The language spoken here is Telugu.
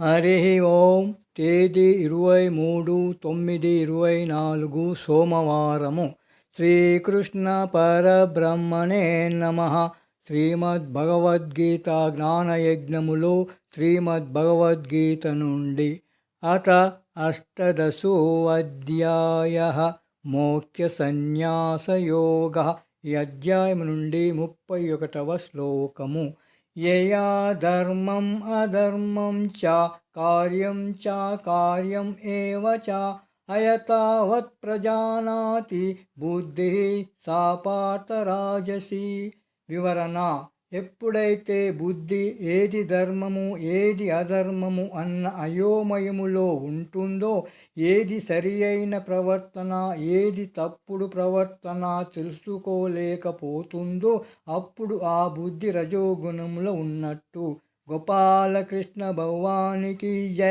హరి ఓం తేదీ ఇరవై మూడు తొమ్మిది ఇరవై నాలుగు సోమవారము. శ్రీకృష్ణ పరబ్రహ్మణే నమ. శ్రీమద్భగవద్గీత జ్ఞానయజ్ఞములో శ్రీమద్భగవద్గీత నుండి అత అష్టదశోऽధ్యాయ మోక్ష సన్యాసయోగ ఈ అధ్యాయం నుండి ముప్పై ఒకటవ శ్లోకము. यया धर्मम् अधर्मं च कार्यं च कार्यम् एव च। अयतावत् प्रजानाति बुद्धिः सा पार्थराजसी विवरणा। ఎప్పుడైతే బుద్ధి ఏది ధర్మము ఏది అధర్మము అన్న అయోమయములో ఉంటుందో ఏది సరి అయిన ప్రవర్తన ఏది తప్పుడు ప్రవర్తన తెలుసుకోలేకపోతుందో అప్పుడు ఆ బుద్ధి రజోగుణంలో ఉన్నట్టు. గోపాలకృష్ణ భగవానికి జయ